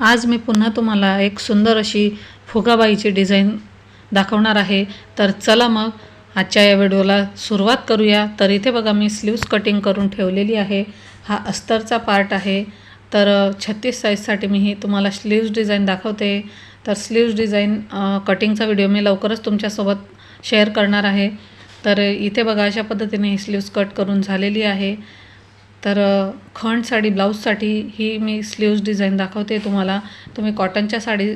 आज मी पुन्हा तुम्हाला एक सुंदर अशी फुगाबाईची डिझाईन दाखवणार आहे. तर चला मग आजच्या या व्हिडिओला सुरुवात करूया. तर इथे बघा मी स्लीव्स कटिंग करून ठेवलेली आहे. हा अस्तरचा पार्ट आहे. तर छत्तीस साईजसाठी मी ही तुम्हाला स्लीव्स डिझाईन दाखवते. तर स्लीव्स डिझाईन कटिंगचा व्हिडिओ मी लवकरच तुमच्यासोबत शेअर करणार आहे. तर इथे बघा अशा पद्धतीने ही स्लीव्स कट करून झालेली आहे. तर अ, खण साडी ब्लाऊजसाठी ही मी स्लीव्ज डिझाईन दाखवते तुम्हाला. तुम्ही कॉटनच्या साडी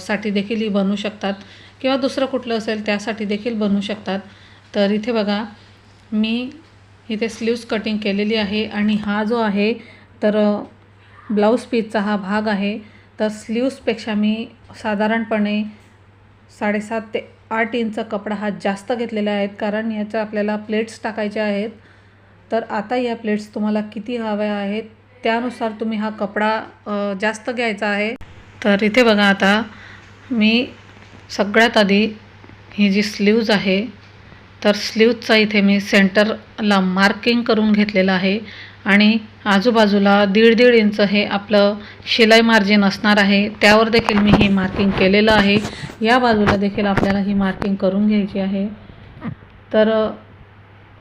साठी देखील ही बनवू शकतात. किंवा दुसरं कुठलं असेल त्यासाठी देखील बनवू शकतात. तर इथे बघा मी इथे स्लीव्ज कटिंग केलेली आहे आणि हा जो आहे तर ब्लाऊज पीसचा हा भाग आहे. तर स्लीव्सपेक्षा मी साधारणपणे साडेसात ते आठ इंच कपडा हा जास्त घेतलेला आहे. कारण याच्या आपल्याला प्लेट्स टाकायच्या आहेत. तर आता या प्लेट्स तुम्हाला किती हव्या आहेत त्यानुसार तुम्ही हा कपडा जास्त घ्यायचा आहे. तर इथे बघा आता मी सगळ्यात आधी ही जी स्लीव्ज आहे तर स्लीवचा इथे मी सेंटरला मार्किंग करून घेतलेलं आहे आणि आजूबाजूला दीड दीड इंच हे आपलं शिलाई मार्जिन असणार आहे. त्यावर देखील मी ही मार्किंग केलेलं आहे. या बाजूला देखील आपल्याला ही मार्किंग करून घ्यायची आहे. तर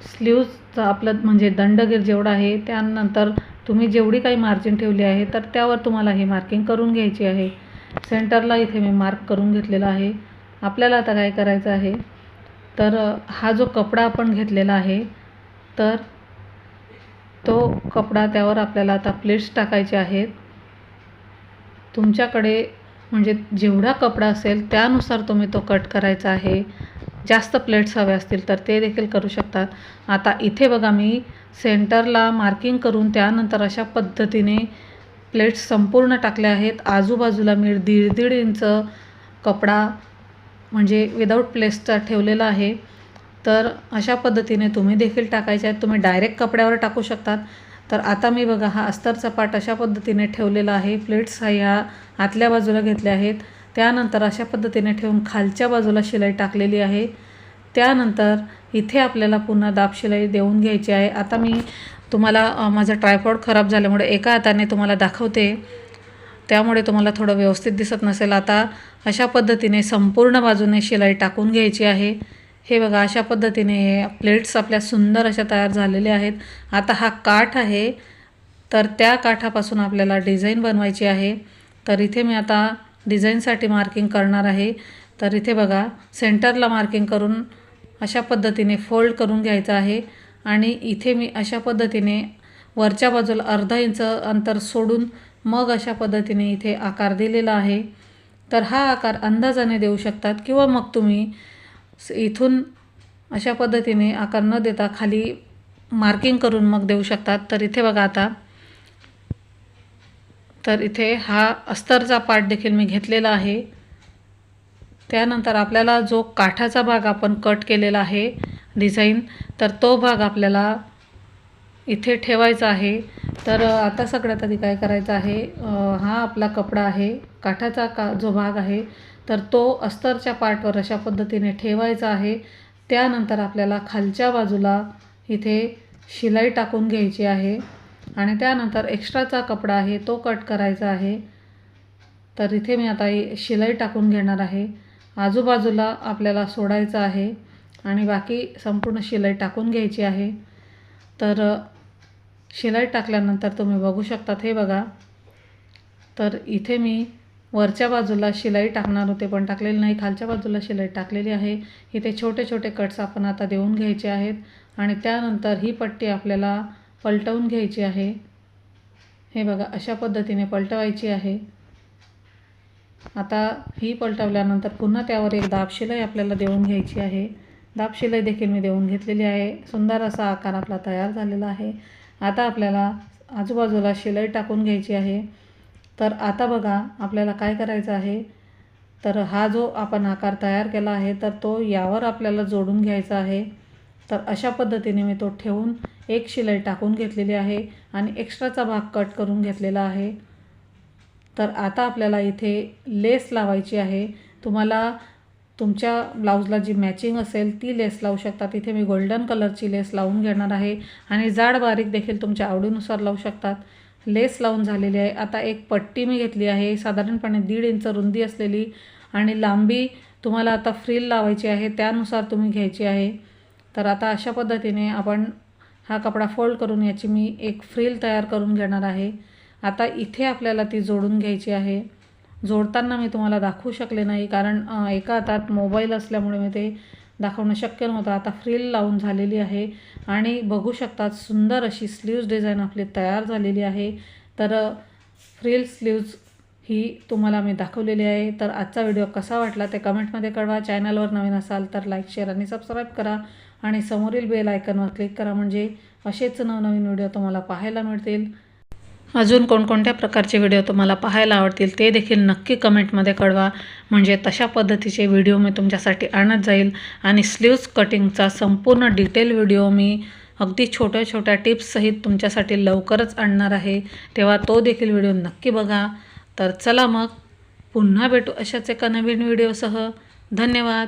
स्लीव्जचं आपलं म्हणजे दंडगीर जेवढं आहे त्यानंतर तुम्ही जेवढी काही मार्जिन ठेवली आहे तर त्यावर तुम्हाला हे मार्किंग करून घ्यायची आहे. सेंटरला इथे मी मार्क करून घेतलेला आहे. आपल्याला आता काय करायचं आहे? तर हा जो कपडा आपण घेतलेला आहे तर तो कपडा त्यावर आपल्याला आता प्लेट्स टाकायचे आहेत. तुमच्याकडे म्हणजे जेवढा कपडा असेल त्यानुसार तुम्ही तो कट करायचा आहे. जास्त प्लेट्स हवे असतील तर ते देखील करू शकतात आता इथे बघा मी सेंटरला मार्किंग करून त्यानंतर अशा पद्धतीने प्लेट्स संपूर्ण टाकल्या आहेत. आजूबाजूला मी दीड दीड इंच कपडा म्हणजे विदाऊट प्लेसचा ठेवलेला आहे. तर अशा पद्धतीने तुम्ही देखील टाकायचे आहेत. तुम्ही डायरेक्ट कपड्यावर टाकू शकतात. तर आता मी बघा हा अस्तरचा पाट अशा पद्धतीने ठेवलेला आहे. प्लेट्स ह्या आतल्या बाजूला घेतल्या आहेत. त्यानंतर अशा पद्धतीने ठेवून खालच्या बाजूला शिलाई टाकलेली आहे. त्यानंतर इथे आपल्याला पुन्हा दाब शिलाई देऊन घ्यायची आहे. आता मी तुम्हाला अ, माझा ट्रायपॉड खराब झाल्यामुळे एका हाताने तुम्हाला दाखवते. त्यामुळे तुम्हाला थोडं व्यवस्थित दिसत नसेल. आता अशा पद्धतीने संपूर्ण बाजूने शिलाई टाकून घ्यायची आहे. हे बघा अशा पद्धतीने हे प्लेट्स आपल्या सुंदर अशा तयार झालेल्या आहेत. आता हा काठ आहे. तर त्या काठापासून आपल्याला डिझाईन बनवायची आहे. तर इथे मी आता डिझाईनसाठी मार्किंग करणार आहे. तर इथे बघा सेंटरला मार्किंग करून अशा पद्धतीने फोल्ड करून घ्यायचं आहे. आणि इथे मी अशा पद्धतीने वरच्या बाजूला अर्धा इंच अंतर सोडून मग अशा पद्धतीने इथे आकार दिलेला आहे. तर हा आकार अंदाजाने देऊ शकतात किंवा मग तुम्ही इथून अशा पद्धतीने आकार न देता खाली मार्किंग करून मग देऊ शकतात. तर इथे बघा आता तर इथे हा अस्तरचा पार्ट देखील मी घेतलेला आहे. त्यानंतर आपल्याला जो काठाचा भाग आपण कट केलेला आहे डिझाईन तर तो भाग आपल्याला इथे ठेवायचा आहे. तर आता सगळ्यात आधी काय करायचं आहे हा आपला कपडा आहे काठाचा का जो भाग आहे तर तो अस्तरच्या पार्टवर अशा पद्धतीने ठेवायचा आहे. त्यानंतर आपल्याला खालच्या बाजूला इथे शिलाई टाकून घ्यायची आहे. आणि त्यानंतर एक्स्ट्राचा कपडा आहे तो कट करायचा आहे. तर इथे मी आता ही शिलाई टाकून घेणार आहे. आजूबाजूला आपल्याला सोडायचं आहे आणि बाकी संपूर्ण शिलाई टाकून घ्यायची आहे. तर शिलाई टाकल्यानंतर तुम्ही बघू शकतात हे बघा. तर इथे मी वरच्या बाजूला शिलाई टाकणार होते पण टाकलेली नाही. खालच्या बाजूला शिलाई टाकलेली आहे. इथे छोटे छोटे कट्स आपण आता देऊन घ्यायचे आहेत. आणि त्यानंतर ही पट्टी आपल्याला पलटवून घ्यायची आहे. हे बघा अशा पद्धतीने पलटवायची आहे. आता ही पलटवल्यानंतर पुन्हा त्यावर एक दाब शिलाई आपल्याला देऊन घ्यायची आहे. दाब शिलाई देखील मी देऊन घेतलेली आहे. सुंदर असा आकार आपला तयार झालेला आहे. आता आपल्याला आजूबाजूला शिलाई टाकून घ्यायची आहे. तर आता बघा आपल्याला काय करायचं आहे? तर हा जो आपण आकार तयार केला आहे तर तो यावर आपल्याला जोडून घ्यायचा आहे. तर अशा पद्धतीने मी तो ठेवून एक शिलाई टाकून घेतलेली आहे आणि एक्स्ट्राचा भाग कट करून घेतलेला आहे. तर आता आपल्याला इथे लेस लावायची आहे. तुम्हाला तुमच्या ब्लाऊजला जी मॅचिंग असेल ती लेस लावू शकतात. तिथे मी गोल्डन कलरची लेस लावून घेणार आहे आणि जाड बारीक देखील तुमच्या आवडीनुसार लावू शकतात. लेस लावून झालेली आहे. आता एक पट्टी मी घेतली आहे. साधारणपणे दीड इंच रुंदी असलेली आणि लांबी तुम्हाला आता फ्रील लावायची आहे. त्यानुसार तुम्ही घ्यायची आहे. तर आता अशा पद्धतीने आपण हा कपडा फोल्ड करून याची मी एक फ्रील तयार करून घेणार आहे. आता इथे आपल्याला ती जोडून घ्यायची आहे. जोडताना मी तुम्हाला दाखवू शकले नाही कारण एका हातात मोबाईल असल्यामुळे मी ते दाखवणं शक्य नव्हतं. आता फ्रील लावून झालेली आहे आणि बघू शकतात सुंदर अशी स्लीव्ज डिझाईन आपली तयार झालेली आहे. तर फ्रील स्लीव्ज ही तुम्हाला मी दाखवलेली आहे. तर आजचा व्हिडिओ कसा वाटला ते कमेंटमध्ये कळवा. चॅनलवर नवीन असाल तर लाईक शेअर आणि सबस्क्राईब करा. आणि समोरील बेल आयकनवर क्लिक करा म्हणजे असेच नवनवीन व्हिडिओ तुम्हाला पाहायला मिळतील. अजून कोणकोणत्या प्रकारचे व्हिडिओ तुम्हाला पाहायला आवडतील ते देखील नक्की कमेंटमध्ये कळवा. म्हणजे तशा पद्धतीचे व्हिडिओ मी तुमच्यासाठी आणत जाईल आणि स्लीव्ज कटिंगचा संपूर्ण डिटेल व्हिडिओ मी अगदी छोट्या छोट्या टिप्ससहित तुमच्यासाठी लवकरच आणणार आहे. तेव्हा तो देखील व्हिडिओ नक्की बघा. तर चला मग पुन्हा भेटू अशाच एका नवीन व्हिडिओसह. धन्यवाद.